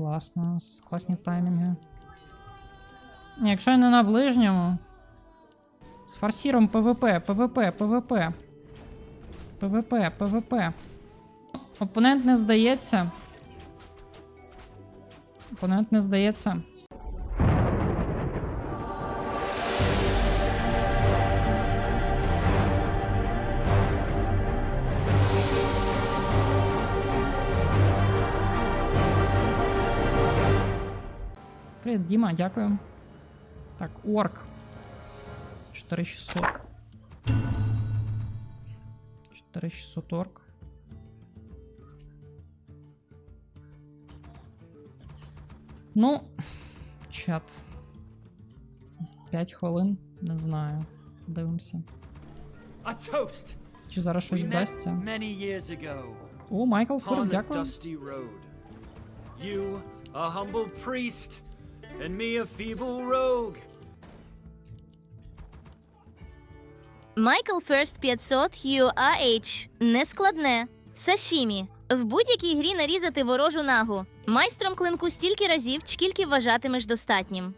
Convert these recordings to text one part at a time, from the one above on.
Класно, класні таймінги. Якщо я не на ближньому. З форсіром ПВП, ПВП, ПВП. ПВП, ПВП. Опонент не здається. Опонент не здається. Привіт, Діма, дякую. Так, орк. 4600. 4600 орк. Ну, чат. 5 хвилин, не знаю. Дивимося. Toast! Чи зараз щось вдасться? О, Майкл Форс, дякую. You, a humble priest, and me, a feeble rogue. Майкл Ферст 500 UAH. Нескладне. Сашімі. В будь-якій грі нарізати ворожу нагу. Майстром клинку стільки разів, скільки вважатимеш достатнім.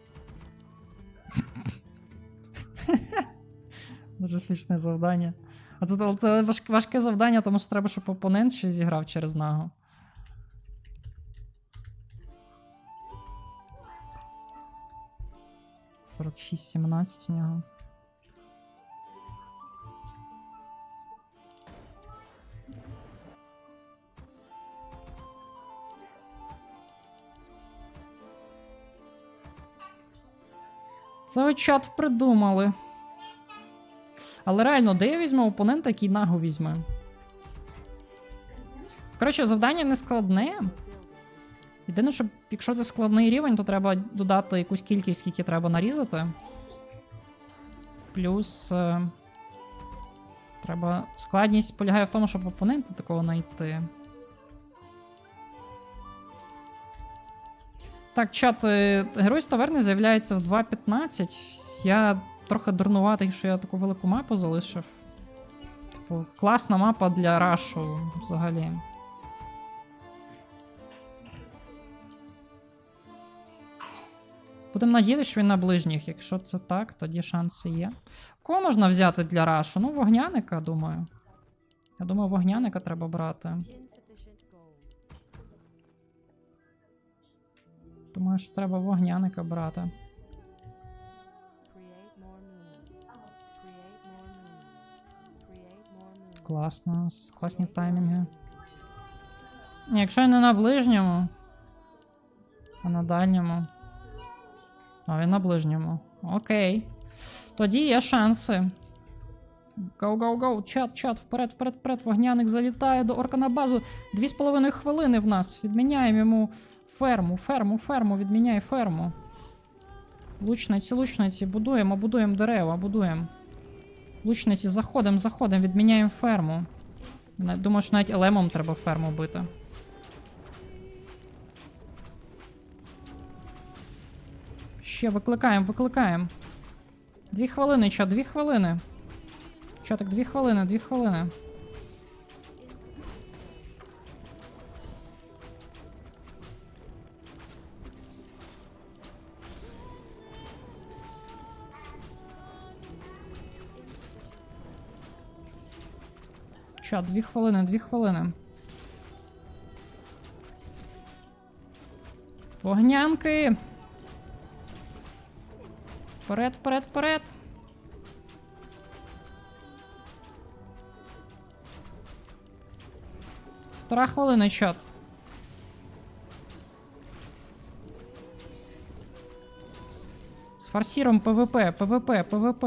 Дуже смішне завдання. А це, це важке завдання, тому що треба, щоб опонент ще зіграв через нагу. Сорок шість сімнадцять у нього. Це ви чат придумали. Але реально, де я візьму опонента, який нагу візьме? Коротше, завдання не складне. Єдине, що якщо це складний рівень, то треба додати якусь кількість, скільки треба нарізати. Плюс. Е, треба. Складність полягає в тому, щоб опонента такого знайти. Так, чат, е, герой з таверни з'являється в 2.15. Я трохи дурнуватий, що я таку велику мапу залишив. Типу, класна мапа для рашу взагалі. Будемо надіятися, що він на ближніх. Якщо це так, тоді шанси є. Кого можна взяти для рашу? Ну, вогняника, думаю. Я думаю, вогняника треба брати. Думаю, що треба вогняника брати. Класно, класні таймінги. Якщо я не на ближньому, а на дальньому. А він на ближньому. Окей. Тоді є шанси. Гоу, гоу, гоу, чат, чат, вперед, вперед, вперед. Вогняник залітає до орка на базу. Дві з половиною хвилини в нас. Відміняємо йому ферму, ферму, ферму, відміняй ферму. Лучниці, лучниці, будуємо, будуємо дерева, будуємо. Лучниці, заходимо, заходимо, відміняємо ферму. Думаю, що навіть елемом треба ферму бити. Ще викликаємо, викликаємо. Дві хвилини, чо, дві хвилини. Чо, так дві хвилини, дві хвилини. Чо, дві хвилини, дві хвилини. Вогнянки. Вперед, вперед, вперед. Втора хвилина чат. З форсіром ПВП, ПВП, ПВП.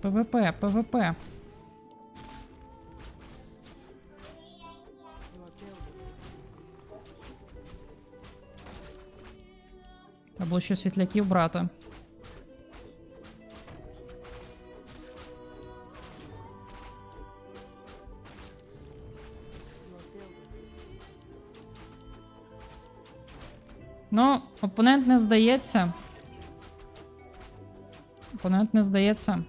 ПВП, ПВП. Треба було ще світляків брати. Ну, опонент не здається. Опонент не здається.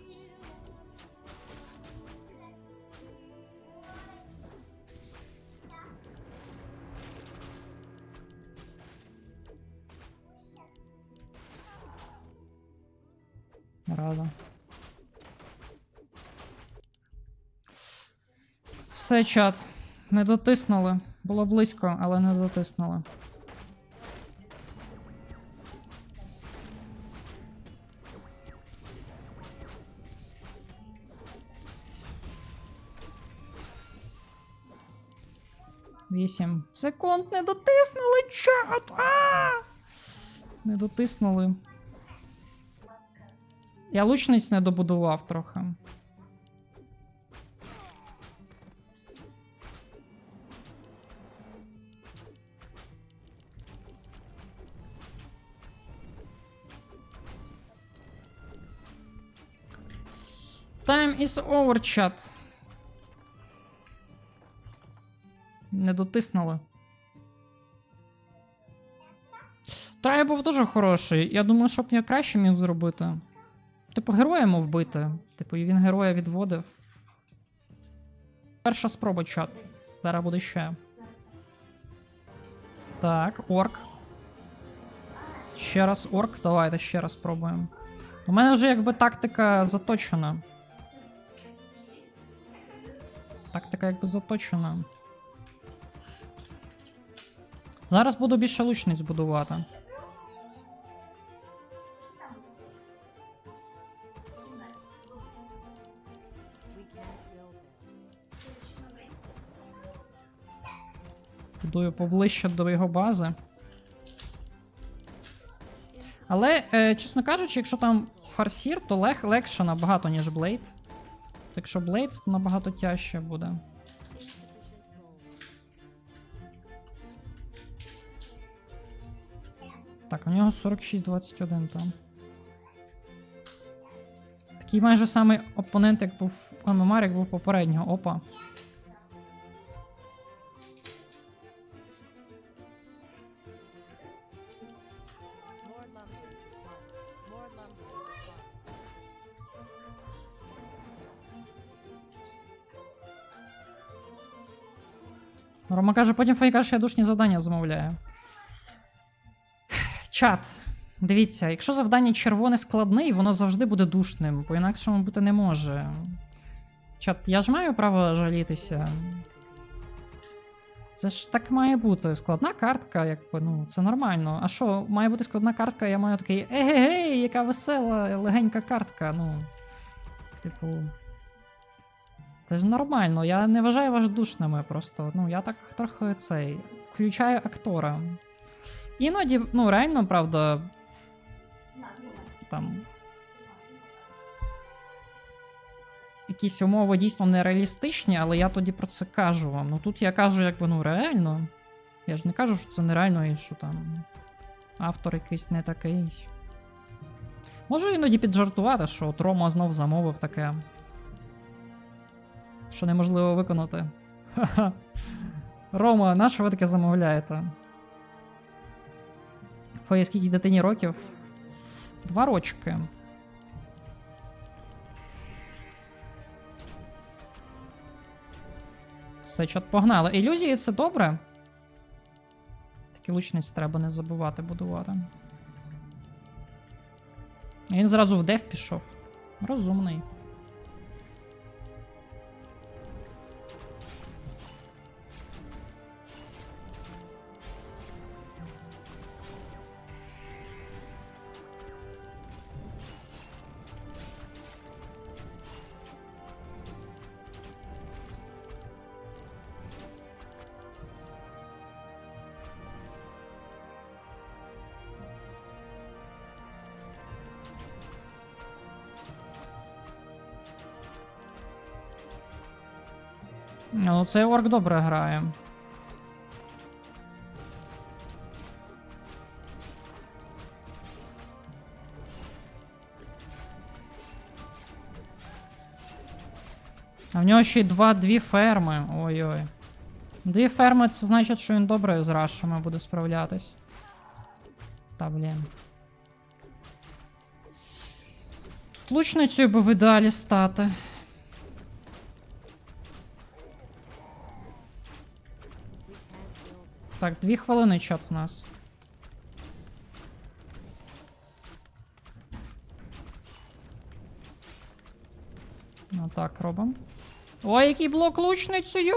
Рада. Все, чат. Не дотиснули. Було близько, але не дотиснули. Вісім секунд не дотиснули чат. А! Не дотиснули. Я лучниць не добудував трохи. Time is over, chat. Не дотиснули. Трай був дуже хороший. Я думаю, щоб я краще міг зробити. Типу, героя мав вбити. Типу, він героя відводив. Перша спроба, чат. Зараз буде ще. Так, орк. Ще раз орк. Давайте ще раз спробуємо. У мене вже якби тактика заточена. Тактика якби заточена. Зараз буду більше лучниць будувати. Будую поближче до його бази. Але, е, чесно кажучи, якщо там фарсір, то лег, легше набагато, ніж Блейд. Так що Блейд набагато тяжче буде. Так, у нього 46-21 там. Такий майже самий опонент, як був ММР, як був попереднього. Опа. Рома каже, потім Фей каже, що я душні завдання замовляю. Чат. Дивіться, якщо завдання червоне складне, воно завжди буде душним, по інакшому бути не може. Чат, я ж маю право жалітися. Це ж так має бути. Складна картка, якби, ну, це нормально. А що, має бути складна картка, я маю такий егегей, яка весела, легенька картка. Ну. Типу. Це ж нормально, я не вважаю вас душними просто. Ну, я так трохи цей. Включаю актора. Іноді, ну, реально, правда. Там. Якісь умови дійсно нереалістичні, але я тоді про це кажу вам. Ну тут я кажу, якби, ну, реально. Я ж не кажу, що це нереально і що там. Автор якийсь не такий. Можу іноді піджартувати, що от Рома знов замовив таке що неможливо виконати. Ха-ха. Рома, на що ви таке замовляєте? Фоє, скільки дитині років? Два рочки. Все, чот погнали. Ілюзії це добре. Такі лучниць треба не забувати будувати. Він зразу в деф пішов. Розумний. Ну, цей орк добре грає. А в нього ще й два, дві ферми. Ой-ой. Дві ферми це значить, що він добре з рашами буде справлятись. Та блін. Тут лучницею би в ідеалі стати. Так, дві хвилини чат в нас. Ну так, робимо. Ой, який блок лучницею!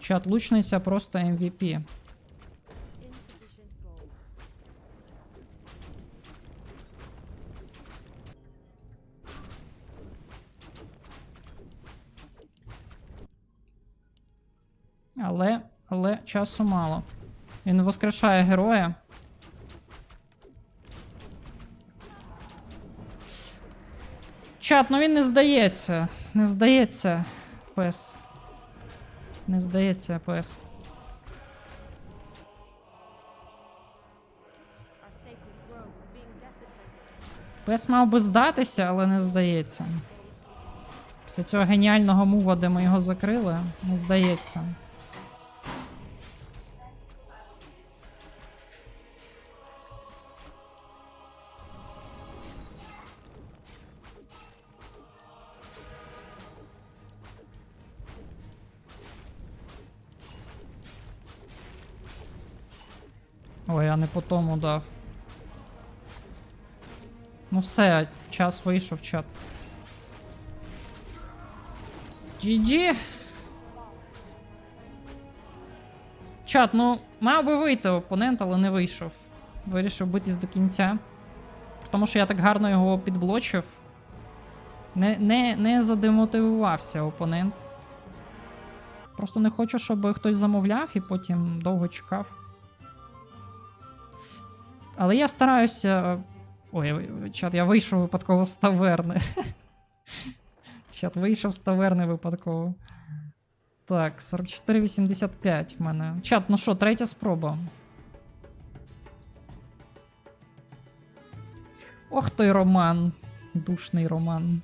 Чат лучниця просто MVP. Але, але часу мало. Він воскрешає героя. Чат, ну він не здається. Не здається, пес. Не здається, пес. Пес мав би здатися, але не здається. Після цього геніального мува, де ми його закрили, не здається. Ой, я не по тому дав. Ну все, час вийшов чат. GG. Чат, ну, мав би вийти опонент, але не вийшов. Вирішив битись до кінця. Тому що я так гарно його підблочив. Не, не, не задемотивувався опонент. Просто не хочу, щоб хтось замовляв і потім довго чекав. Але я стараюся. Ой, чат, я вийшов випадково з таверни. Чат, вийшов з таверни випадково. Так, 44,85 в мене. Чат, ну що, третя спроба. Ох той Роман. Душний Роман.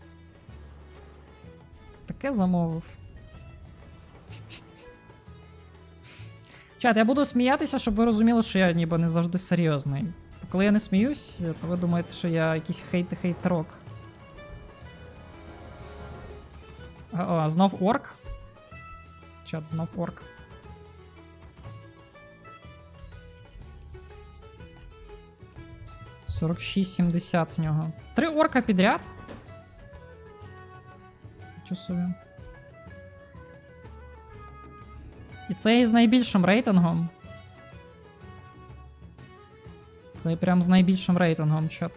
Таке замовив. Чат, я буду сміятися, щоб ви розуміли, що я ніби не завжди серйозний. Коли я не сміюсь, то ви думаєте, що я якийсь хейт-хейт-рок. О, знов орк. Чат, знов орк. Сорок шість сімдесят в нього. Три орка підряд. Чо собі. І це з найбільшим рейтингом. Це прям з найбільшим рейтингом чат.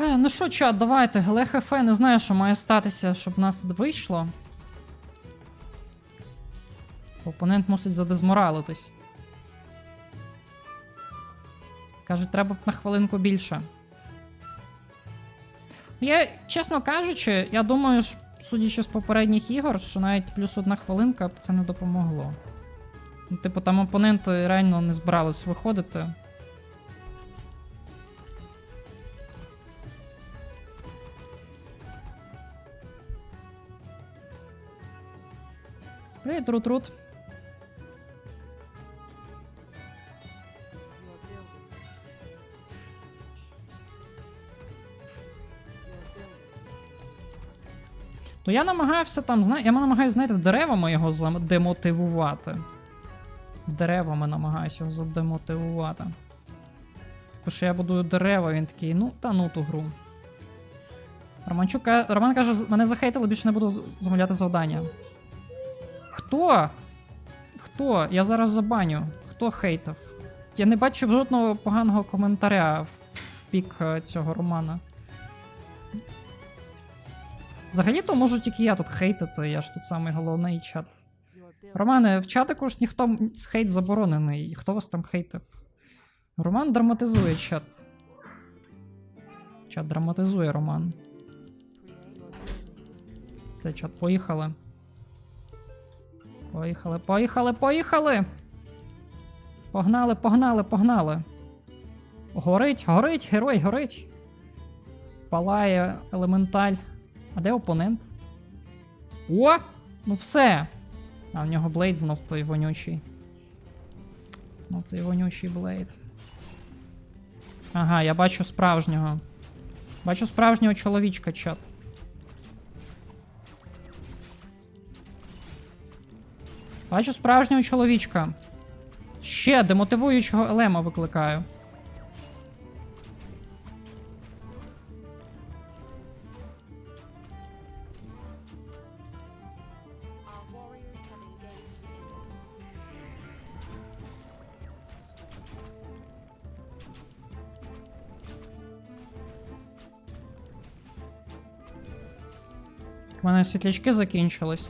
Е, Ну що, чат, давайте, ЛХФ, не знаю, що має статися, щоб в нас вийшло. Опонент мусить задезморалитись. Каже, треба б на хвилинку більше. Я, чесно кажучи, я думаю, що, судячи з попередніх ігор, що навіть плюс одна хвилинка б це не допомогло. Ну, типу, там опоненти реально не збирались виходити. Привіт, Рут-Рут. То я намагався там, я намагаюся, знаєте, деревами його задемотивувати. Деревами намагаюся його задемотивувати. Тому що я будую дерева, він такий, ну, та ну ту гру. Романчук, Роман каже, мене захейтили, більше не буду замовляти завдання. Хто? Хто? Я зараз забаню. Хто хейтив? Я не бачив жодного поганого коментаря в, в бік е, цього Романа. Взагалі-то можу тільки я тут хейтити, я ж тут самий головний чат. Романе, в чатику ж ніхто хейт заборонений. Хто вас там хейтив? Роман драматизує чат. Чат драматизує Роман. Це чат, поїхали. Поїхали, поїхали, поїхали! Погнали, погнали, погнали. Горить, горить, герой, горить. Палає елементаль. А де опонент? О! Ну все. А в нього блейд знов той вонючий. Знов цей вонючий блейд. Ага, я бачу справжнього. Бачу справжнього чоловічка, чат. Бачу справжнього чоловічка. Ще демотивуючого елема викликаю. У мене світлячки закінчились.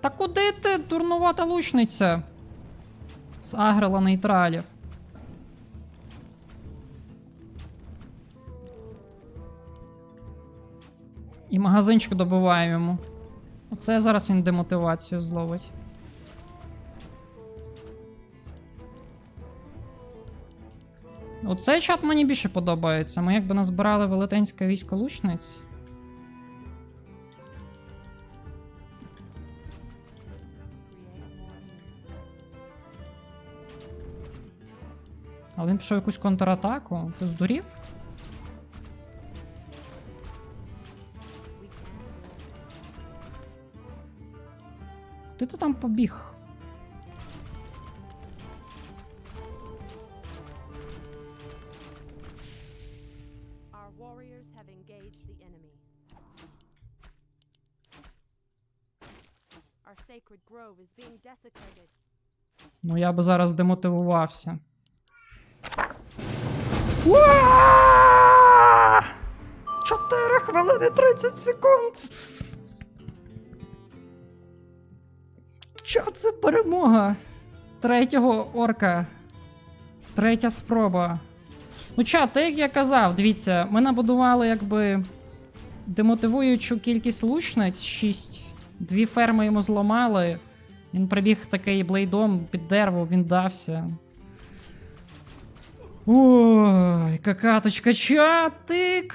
Та куди ти, дурнувата лучниця? Загрила нейтралів. І магазинчик добиваємо йому. Оце зараз він демотивацію зловить. Оцей чат мені більше подобається. Ми якби назбирали велетенське військо лучниць. Але він пішов якусь контратаку. Ти здурів? Куди ти там побіг? Warriors have engaged the enemy. Our sacred grove is being desecrated. Ну я би зараз демотивувався. Уа! 4 хвилини 30 секунд. Що це перемога? Третього орка. Третя спроба. Ну чат, так як я казав, дивіться, ми набудували якби демотивуючу кількість лучниць 6. Дві ферми йому зламали. Він прибіг такий блейдом під дерево, він дався. Ой, какаточка, чатик.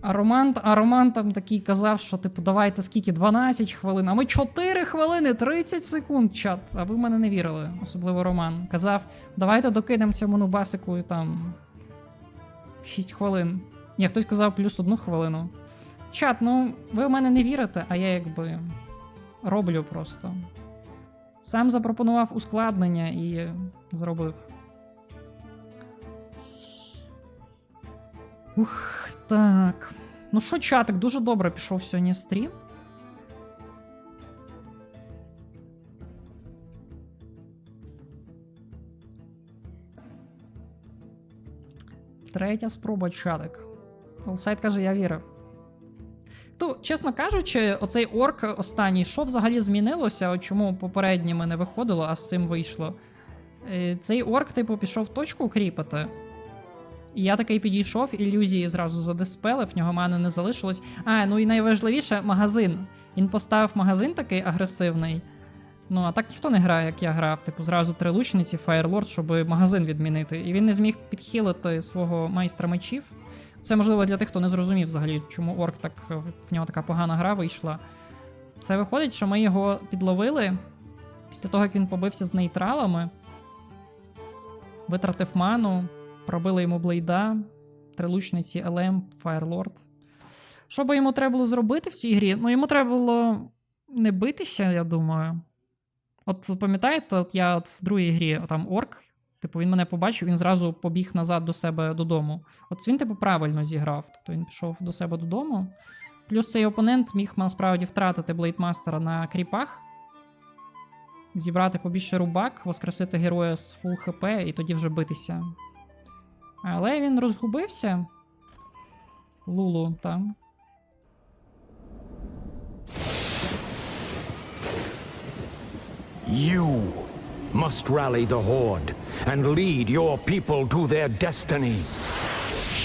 А Роман, а Роман там такий казав, що типу, давайте скільки 12 хвилин, а ми 4 хвилини 30 секунд, чат. А ви в мене не вірили, особливо Роман. Казав, давайте докинемо цьому нубасику там 6 хвилин. Ні, хтось казав плюс одну хвилину. Чат, ну ви в мене не вірите, а я якби роблю просто. Сам запропонував ускладнення і зробив. Ух, так. Ну що, чатик, дуже добре пішов сьогодні стрім. Третя спроба чатик. Олсайд каже, я вірив. То, чесно кажучи, оцей орк останній, що взагалі змінилося, чому попередніми не виходило, а з цим вийшло. Е, Цей орк, типу, пішов точку кріпати. І я такий підійшов, ілюзії зразу задиспелив, в нього мани не залишилось. А, ну і найважливіше магазин. Він поставив магазин такий агресивний. Ну, а так ніхто не грає, як я грав. Типу, зразу три лучниці, Фаєрлорд, щоб магазин відмінити. І він не зміг підхилити свого майстра мечів. Це можливо для тих, хто не зрозумів взагалі, чому орк так в нього така погана гра вийшла. Це виходить, що ми його підловили після того, як він побився з нейтралами, витратив ману, пробили йому блейда, трилучниці ЛМ, Фаєрлорд. Що би йому треба було зробити в цій грі? Ну, йому треба було не битися, я думаю. От пам'ятаєте, от я от в другій грі там орк, типу, він мене побачив, він зразу побіг назад до себе додому. От він, типу, правильно зіграв. Тобто він пішов до себе додому. Плюс цей опонент міг насправді втратити блейдмастера на кріпах, зібрати побільше рубак, воскресити героя з фул хп і тоді вже битися. Але він розгубився. Лулу там. You must rally the Horde and lead your people to their destiny.